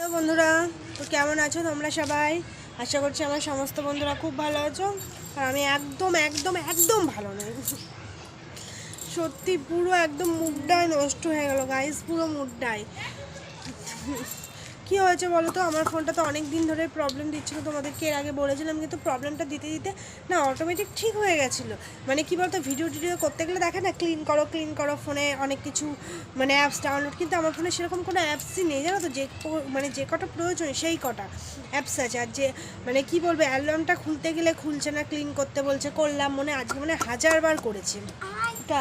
Hello বন্ধুরা, তো কেমন আছো তোমরা সবাই? আশা করছি আমার সমস্ত বন্ধুরা খুব ভালো আছো। আর আমি একদম একদম একদম ভালো নই। সত্যি পুরো একদম মুডটাই নষ্ট হয়ে গেল গাইস পুরো মুডটাই কি হয়েছে বলো তো? আমার ফোনটা তো অনেক দিন ধরে প্রবলেম দিচ্ছিল তোমাদেরকে। এর আগে বলেছিলাম কিন্তু প্রবলেমটা দিতে দিতে না অটোমেটিক ঠিক হয়ে গেছিল। মানে কি বলতো ভিডিও টিডিও করতে গেলে দেখে না ক্লিন করো ক্লিন করো ফোনে অনেক কিছু মানে অ্যাপস ডাউনলোড কিন্তু আমার ফোনে সেরকম কোনো অ্যাপসই নেই। জানো তো, যে মানে যে কটা প্রয়োজন, সেই কটা অ্যাপস আছে। আর যে মানে কি বলব অ্যালবামটা খুলতে গেলে খুলছে না ক্লিন করতে বলছে, করলাম মনে, আজকে মানে হাজারবার করেছি। এটা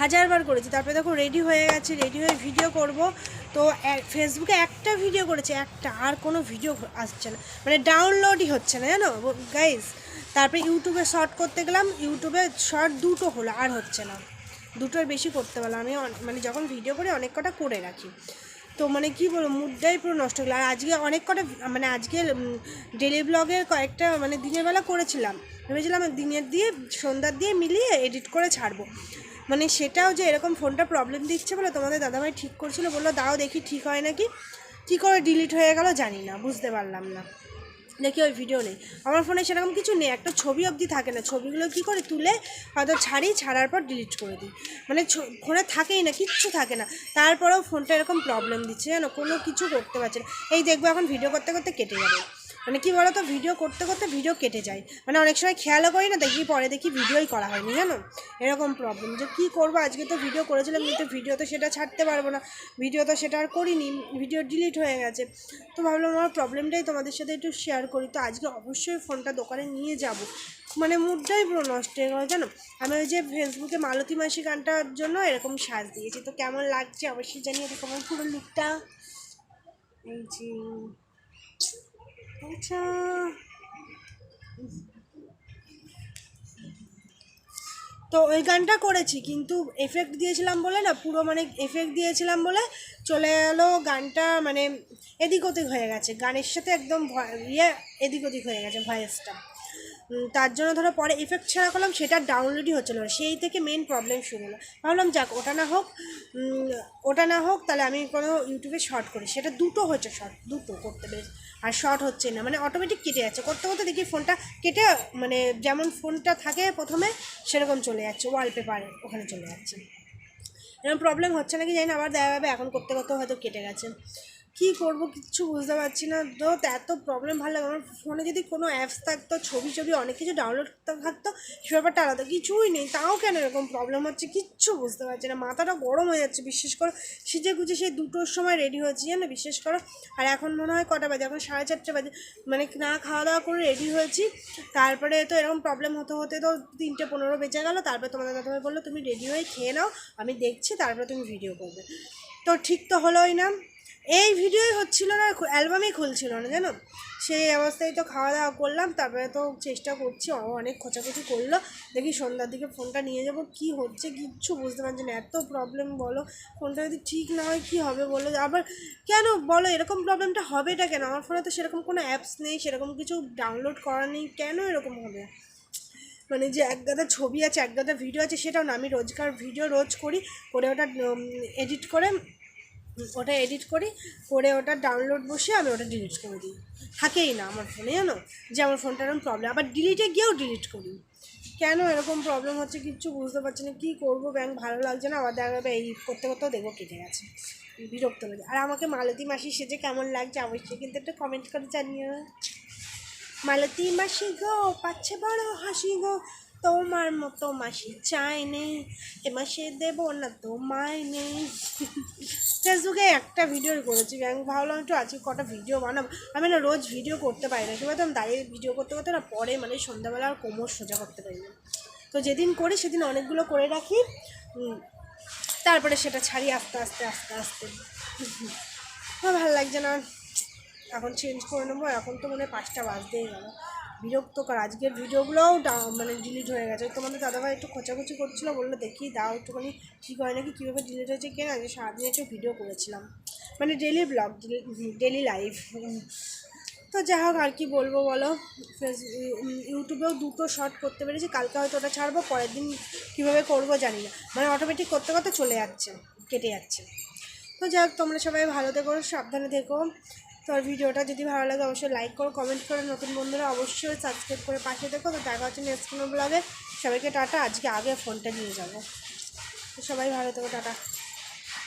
হাজারবার করেছি। তারপরে দেখো রেডি হয়ে গেছে রেডি হয়ে ভিডিও করব। তো ফেসবুকে একটা ভিডিও করেছে, একটা, আর কোনো ভিডিও আসছে না। মানে ডাউনলোডই হচ্ছে না, জানো? গাইজ তারপরে ইউটিউবে শর্ট করতে গেলাম ইউটিউবে শর্ট দুটো হলো, আর হচ্ছে না। দুটোর বেশি করতে পারলাম। আমি মানে যখন ভিডিও করি, অনেক কটা করে রাখি। তো মানে কি বলব, মুডটাই পুরো নষ্ট হলো আর আজকে অনেক কটা মানে আজকে ডেলি ব্লগের কয়েকটা মানে দিনের বেলা করেছিলাম। ভেবেছিলাম দিনের দিয়ে, সন্ধ্যার দিয়ে মিলিয়ে এডিট করে ছাড়বো। মানে সেটাও যে এরকম ফোনটা প্রবলেম দিচ্ছে বলে তোমাদের দাদাভাই ঠিক করছিল, বলল, দাও দেখি ঠিক হয় নাকি? কী করে ডিলিট হয়ে গেল জানি না, বুঝতে পারলাম না। দেখি ওই ভিডিও নেই। আমার ফোনে সেরকম কিছু নেই, একটা ছবি অবধি থাকে না। ছবিগুলো কী করে তুলে হয়তো ছাড়ি, ছাড়ার পর ডিলিট করে দিই। মানে ফোনে থাকেই না, কিচ্ছু থাকে না। তারপরেও ফোনটা এরকম প্রবলেম দিচ্ছে, জানো? কোনো কিছু করতে পারছে না। এই দেখব এখন ভিডিও করতে করতে কেটে যাবে। মানে কি বলতো ভিডিও করতে করতে ভিডিও কেটে যায়। মানে অনেক সময় খেয়ালও করি না, দেখি পরে দেখি ভিডিওই করা হয়নি, জানো? এরকম প্রবলেম যে কী করব, আজকে তো ভিডিও করেছিলাম, কিন্তু ভিডিও তো সেটা ছাড়তে পারব না। ভিডিও তো সেটা আর করিনি ভিডিও ডিলিট হয়ে গেছে। তো ভাবলাম আমার প্রবলেমটাই তোমাদের সাথে একটু শেয়ার করি। তো আজকে অবশ্যই ফোনটা দোকানে নিয়ে যাব। মানে মুডটাই পুরো নষ্ট হয়ে গেল, জানো? আমি ওই যে ফেসবুকে মালতী মাসি গানটার জন্য এরকম সাজ দিয়েছি। তো কেমন লাগছে অবশ্যই জানিয়ে আমার পুরো লুকটা এই যে আচ্ছা। তো ওই গানটা করেছি, কিন্তু এফেক্ট দিয়েছিলাম বলে না, পুরো মানে এফেক্ট দিয়েছিলাম বলে চলে গেলো গানটা মানে এদিক ওদিক হয়ে গেছে। গানের সাথে একদম ভয়- ইয়ে এদিক ওদিক হয়ে গেছে ভয়েসটা তার জন্য ধরো পরে এফেক্ট ছাড়া করলাম, সেটা ডাউনলোডই হচ্ছিল না। সেই থেকে মেন প্রবলেম শুরু হলো। ভাবলাম, যাক, ওটা না হোক ওটা না হোক, তাহলে আমি কোনো ইউটিউবে শর্ট করি। সেটা দুটো হচ্ছে শর্ট দুটো করতে পেরেছি আর শর্ট হচ্ছে না। মানে অটোমেটিক কেটে যাচ্ছে। করতে করতে দেখি ফোনটা কেটে মানে যেমন ফোনটা থাকে প্রথমে, সেরকম চলে যাচ্ছে। ওয়ালপেপারে ওখানে চলে যাচ্ছে। এরকম প্রবলেম হচ্ছে নাকি জানি না। আবার দেখা যাবে, এখন করতে করতে হয়তো কেটে গেছে। কী করব কিচ্ছু বুঝতে পারছি না। তো এত প্রবলেম ভালো লাগে। আমার ফোনে যদি কোনো অ্যাপস থাকতো, ছবি ছবি অনেক কিছু ডাউনলোড থাকতো, সে ব্যাপারটা আলাদা। কিছুই নেই। তাও কেন এরকম প্রবলেম হচ্ছে? কিচ্ছু বুঝতে পারছি না। মাথাটা গরম হয়ে যাচ্ছে বিশেষ করে। সিজে গুজে সেই দুটোর সময় রেডি হয়েছি, জানো? বিশেষ করে। আর এখন মনে হয় কটা বাজে? এখন সাড়ে চারটে বাজে। মানে না খাওয়া দাওয়া করে রেডি হয়েছি। তারপরে তো এরকম প্রবলেম হতে হতে তো তিনটে পনেরো বেজে গেলো। তারপরে তোমাদের দাদাভাই বলল, তুমি রেডি হয়ে খেয়ে নাও। আমি দেখছি, তারপরে তুমি ভিডিও করবে। তো ঠিক তো হলোই না। এই ভিডিওই হচ্ছিল না, অ্যালবামই খুলছিল না, জানো? সেই অবস্থায় তো খাওয়া দাওয়া করলাম, তারপরে তো চেষ্টা করছি, ও অনেক খোঁচাখুচি করল, দেখি সন্ধ্যার দিকে ফোনটা নিয়ে যাব, কি হচ্ছে কিচ্ছু বুঝতে পারছি না, এত প্রবলেম বলো, ফোনটা যদি ঠিক না হয় কী হবে বলো, আবার কেন বলো, এরকম প্রবলেমটা হবে হবেটা কেন? আমার ফোনে তো সেরকম কোনো অ্যাপস নেই, সেরকম কিছু ডাউনলোড করা নেই, কেন এরকম হবে? মানে যে এক গাদা ছবি আছে, এক গাদা ভিডিও আছে, সেটাও না, আমি রোজকার ভিডিও রোজ করি, করে ওটা এডিট করে ওটা এডিট করি, করে ওটা ডাউনলোড বসে আমি ওটা ডিলিট করে দিই। থাকেই না আমার ফোনে জানো? যে আমার ফোনটা এরকম প্রবলেম আবার ডিলিটে গিয়েও ডিলিট করি। কেন এরকম প্রবলেম হচ্ছে কিচ্ছু বুঝতে পারছি না, কী করব? ব্যাংক ভালো লাগছে না, আবার দেখা এই করতে করতেও দেখব কেটে গেছে। বিরক্ত লাগে। আর আমাকে মালতী মাসি সেজে কেমন লাগছে অবশ্যই কিন্তু একটু কমেন্ট করে জানিও। মালতী মাসি গো, পাচ্ছে বড় হাসি গো। তোমার মতো মাসি চাই নেই, এ মাসে দেবো না তোমায় নেই। ফেসবুকে একটা ভিডিও করেছি ব্যাংক ভাবলাম একটু আজকে কটা ভিডিও বানাবো। আমি না রোজ ভিডিও করতে পারি না কিংবা আমি দাঁড়িয়ে ভিডিও করতে করতে না পরে মানে সন্ধ্যাবেলা আর কোমর সোজা করতে পারি না। তো যেদিন করি সেদিন অনেকগুলো করে রাখি তারপরে সেটা ছাড়ি আস্তে আস্তে আস্তে আস্তে। আমার ভালো লাগছে না। এখন চেঞ্জ করে নেব, এখন তো মানে পাঁচটা বাজতেই গেল। বিরক্তকর। আজকের ভিডিওগুলোও মানে ডিলিট হয়ে গেছে। তোমাদের দাদাভাই একটু খোঁচাখুচি করছিল, বলল, দেখি, দাও, একটুখানি ঠিক হয় নাকি? কীভাবে ডিলিট হয়েছে কেন আজকে সারাদিন একটু ভিডিও করেছিলাম। মানে ডেলি ব্লগ ডেলি লাইফ তো যাই হোক, আর কি বলব বলো? ফেস ইউটিউবেও দুটো শর্ট করতে পেরেছি। কালকে হয়তো ওটা ছাড়বো, পরের দিন কীভাবে করব জানি না। মানে অটোমেটিক করতে করতে চলে যাচ্ছে, কেটে যাচ্ছে। তো যাই হোক, তোমরা সবাই ভালো থেকো, সাবধানে থেকো। তোর ভিডিওটা যদি ভালো লাগে অবশ্যই লাইক করো কমেন্ট করো। নতুন বন্ধুরা অবশ্যই সাবস্ক্রাইব করে পাঠিয়ে দেখো। তো দেখা হচ্ছে নেক্সট কোনো ব্লগে সবাইকে টাটা। আজকে আগে ফোনটা নিয়ে যাব। তো সবাই ভালো থেকো, টাটা।